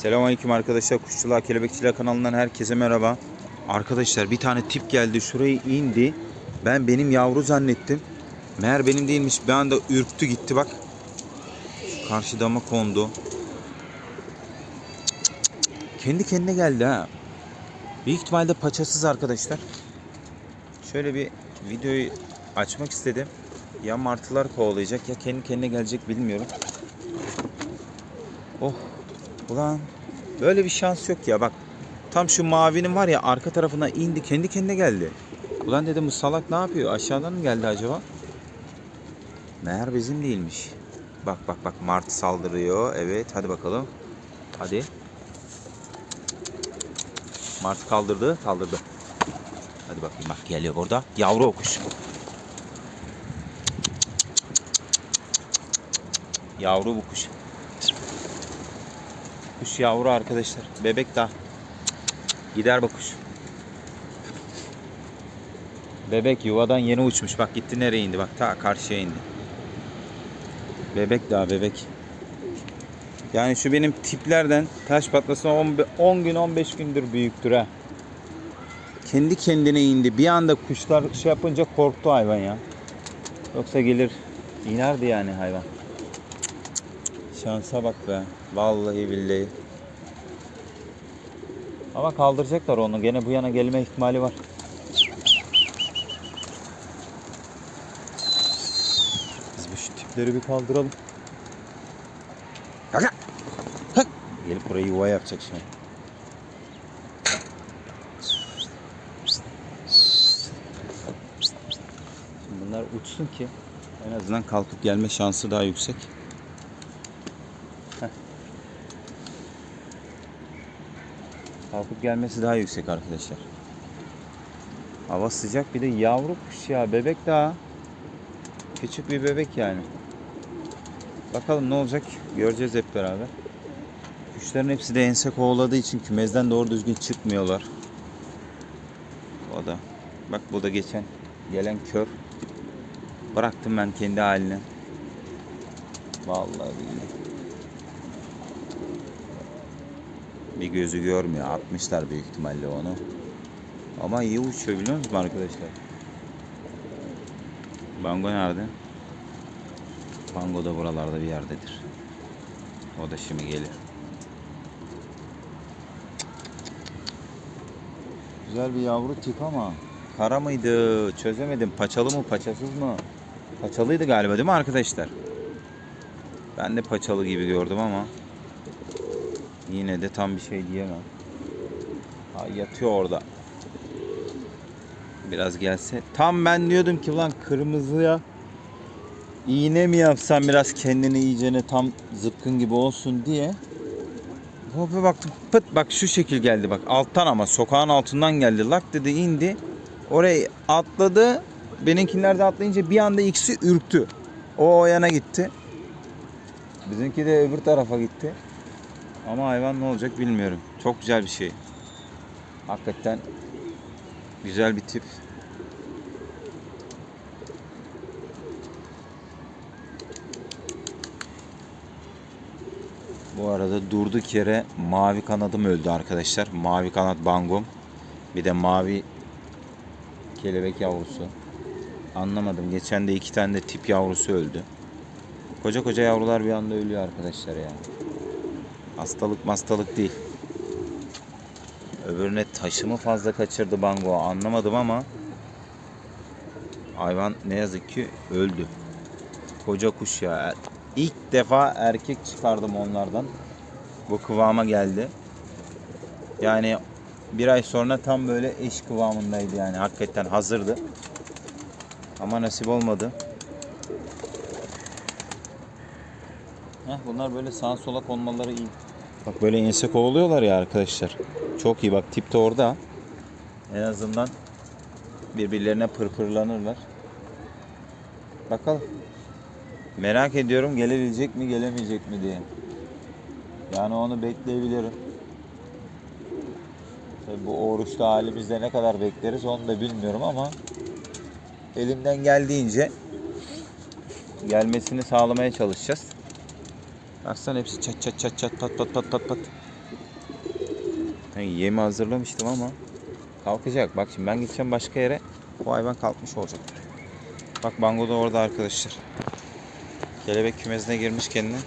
Selamünaleyküm arkadaşlar. Kuşçuluğa Kelebekçiler kanalından herkese merhaba. Arkadaşlar bir tane tip geldi şuraya indi. Ben benim yavru zannettim. Meğer benim değilmiş. Bir anda ürktü gitti bak. Şu karşı dama kondu. Kendi kendine geldi ha. Büyük ihtimalle paçasız arkadaşlar. Şöyle bir videoyu açmak istedim. Ya martılar kovalayacak ya kendi kendine gelecek bilmiyorum. Oh ulan böyle bir şans yok ya bak. Tam şu mavinin var ya arka tarafına indi kendi kendine geldi. Ulan dedim bu salak ne yapıyor aşağıdan mı geldi acaba? Meğer bizim değilmiş. Bak bak bak martı saldırıyor. Evet hadi bakalım. Hadi. Martı kaldırdı kaldırdı. Hadi bakayım bak geliyor burada. Yavru o kuş. Yavru bu kuş. Kuş yavru arkadaşlar. Bebek daha. Gider kuş. Bebek yuvadan yeni uçmuş. Bak gitti nereye indi. Bak ta karşıya indi. Bebek daha bebek. Yani şu benim tiplerden taş patlasına 10, 10 gün 15 gündür büyüktür ha. Kendi kendine indi. Bir anda kuşlar şey yapınca korktu hayvan ya. Yoksa gelir inerdi yani hayvan. Şansa bak be. Vallahi billahi. Ama kaldıracaklar onu. Gene bu yana gelme ihtimali var. Biz bu şu tipleri bir kaldıralım. Kalk lan! Kalk! Gelip burayı yuva yapacak şimdi. Şimdi bunlar uçsun ki en azından kalkıp gelme şansı daha yüksek. Kalkıp gelmesi daha yüksek arkadaşlar. Hava sıcak bir de yavru kuş ya bebek daha. Küçük bir bebek yani. Bakalım ne olacak göreceğiz hep beraber. Kuşların hepsi de ense kovaladığı için kümezden doğru düzgün çıkmıyorlar. O da. Bak bu da geçen gelen kör. Bıraktım ben kendi haline. Vallahi billahi. Bir gözü görmüyor. Atmışlar büyük ihtimalle onu. Ama iyi uçuyor biliyor musunuz arkadaşlar? Bango nerede? Bango da buralarda bir yerdedir. O da şimdi gelir. Güzel bir yavru tip ama kara mıydı? Çözemedim. Paçalı mı, paçasız mı? Paçalıydı galiba değil mi arkadaşlar? Ben de paçalı gibi gördüm ama Yine de tam bir şey diyemem. Ha, yatıyor orada. Biraz gelse. Tam ben diyordum ki lan kırmızıya iğne mi yapsam biraz kendini iyicene tam zıpkın gibi olsun diye. Hopa baktım pıt bak şu şekil geldi bak alttan ama sokağın altından geldi lak dedi indi. Oraya atladı. Benimkiler de atlayınca bir anda ikisi ürktü. O o yana gitti. Bizimki de öbür tarafa gitti. Ama hayvan ne olacak bilmiyorum. Çok güzel bir şey. Hakikaten güzel bir tip. Bu arada durduk yere mavi kanadım öldü arkadaşlar. Mavi kanat bangom. Bir de mavi kelebek yavrusu. Anlamadım. Geçen de iki tane de tip yavrusu öldü. Koca koca yavrular bir anda ölüyor arkadaşlar yani. Hastalık hastalık değil. Öbürüne taşımı fazla kaçırdı bango anlamadım ama hayvan ne yazık ki öldü. Koca kuş ya. İlk defa erkek çıkardım onlardan. Bu kıvama geldi. Yani bir ay sonra tam böyle eş kıvamındaydı yani hakikaten hazırdı. Ama nasip olmadı. Heh, bunlar böyle sağa sola konmaları iyi. Bak böyle ense kovalıyorlar ya arkadaşlar. Çok iyi bak tip de orada. En azından birbirlerine pırpırlanırlar. Bakalım. Merak ediyorum gelebilecek mi gelemeyecek mi diye. Yani onu bekleyebilirim. Tabii bu oruçta halimizde ne kadar bekleriz onu da bilmiyorum ama elimden geldiğince gelmesini sağlamaya çalışacağız. Baksana hepsi çat çat çat çat pat pat pat pat pat. Hani yemi hazırlamıştım ama kalkacak. Bak şimdi ben gideceğim başka yere. Bu hayvan kalkmış olacak. Bak Bango da orada arkadaşlar. Kelebek kümesine girmiş kendine.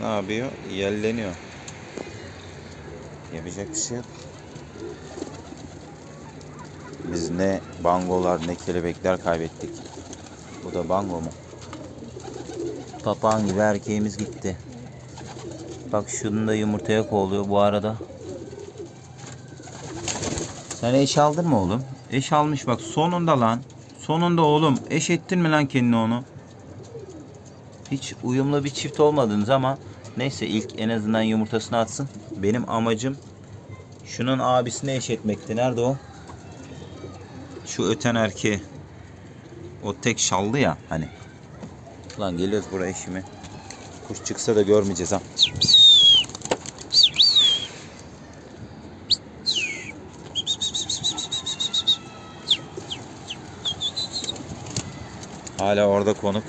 Ne yapıyor? Yelleniyor. Yapacak bir şey yok. Biz ne bangolar ne kelebekler kaybettik. Bu da bango mu? Papağan gibi erkeğimiz gitti. Bak şunu da yumurtaya kovalıyor bu arada. Sen eş aldın mı oğlum? Eş almış bak sonunda lan. Sonunda oğlum. Eş ettin mi lan kendini onu? Hiç uyumlu bir çift olmadınız ama neyse ilk en azından yumurtasını atsın. Benim amacım şunun abisine eş etmekti. Nerede o? Şu öten erkeği. O tek şallı ya hani. Lan geliyoruz buraya şimdi. Kuş çıksa da görmeyeceğiz ha. Hala orada konuk.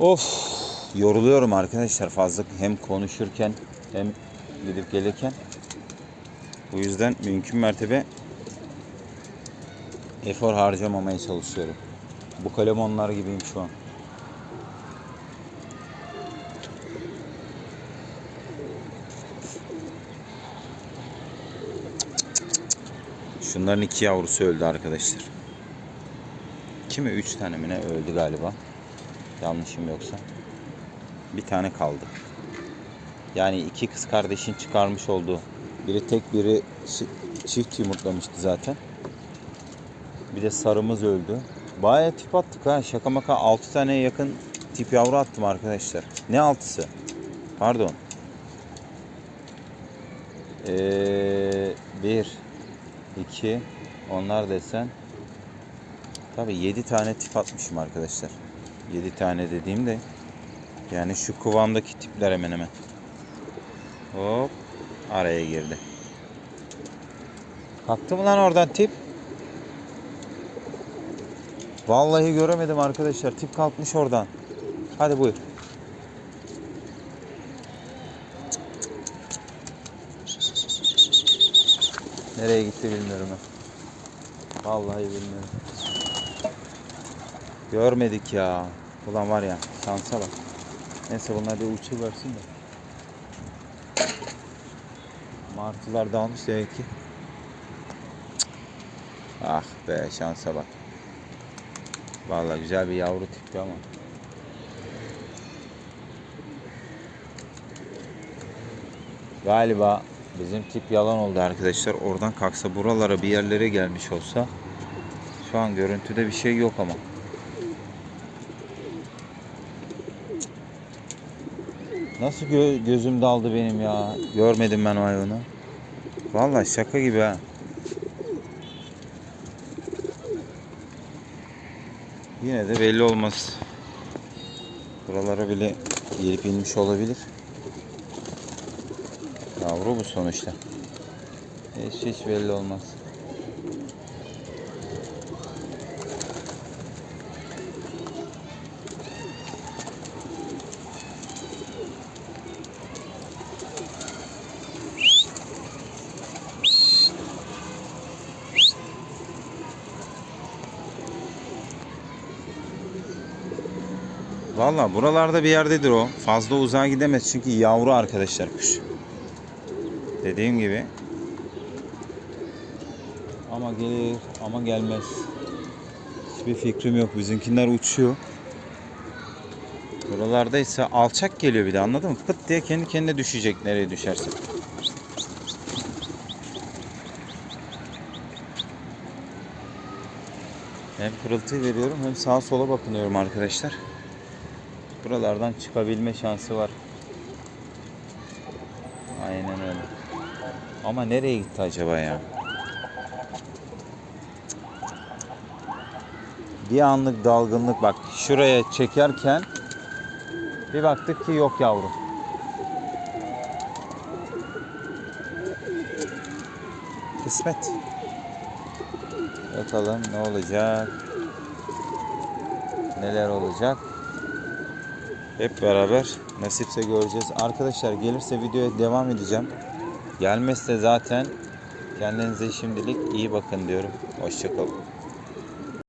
Of yoruluyorum arkadaşlar fazla hem konuşurken hem gidip gelirken. Bu yüzden mümkün mertebe efor harcamamaya çalışıyorum. Bu kalemonlar gibiyim şu an. Şunların iki yavrusu öldü arkadaşlar. İki mi üç tane mi ne öldü galiba. Yanlışım yoksa. Bir tane kaldı. Yani iki kız kardeşin çıkarmış olduğu. Biri tek biri çi- çift yumurtlamıştı zaten. Bir de sarımız öldü. Bayağı tip attık ha. Şaka maka 6 taneye yakın tip yavru attım arkadaşlar. Ne altısı? Pardon. Ee, bir, iki, onlar desen. Tabi 7 tane tip atmışım arkadaşlar. 7 tane dediğimde yani şu kıvamdaki tipler hemen hemen. Hop araya girdi. Kalktı mı lan oradan tip? Vallahi göremedim arkadaşlar. Tip kalkmış oradan. Hadi buyur. Nereye gitti bilmiyorum ben. Vallahi bilmiyorum. Görmedik ya. Ulan var ya şansa bak. Neyse bunlar bir uçu versin de. Martılar dalmış demek ki. Ah be şansa bak. Vallahi güzel bir yavru tipti ama. Galiba bizim tip yalan oldu arkadaşlar. Oradan kalksa buralara bir yerlere gelmiş olsa şu an görüntüde bir şey yok ama. Nasıl gö- gözüm daldı benim ya. Görmedim ben o hayvanı. Vallahi şaka gibi ha. Yine de belli olmaz. Buralara bile gelip inmiş olabilir. Yavru bu sonuçta. Hiç hiç belli olmaz. Valla buralarda bir yerdedir o. Fazla uzağa gidemez çünkü yavru arkadaşlar kuş. Dediğim gibi. Ama gelir ama gelmez. Hiçbir fikrim yok. Bizimkiler uçuyor. Buralarda ise alçak geliyor bir de anladın mı? Pıt diye kendi kendine düşecek nereye düşerse. Hem pırıltı veriyorum hem sağa sola bakınıyorum arkadaşlar. Buralardan çıkabilme şansı var. Aynen öyle. Ama nereye gitti acaba ya? Bir anlık dalgınlık bak şuraya çekerken bir baktık ki yok yavrum. Kısmet. Bakalım ne olacak? Neler olacak? Hep beraber Nasipse göreceğiz. Arkadaşlar gelirse videoya devam edeceğim. Gelmezse zaten kendinize şimdilik iyi bakın diyorum. Hoşçakalın.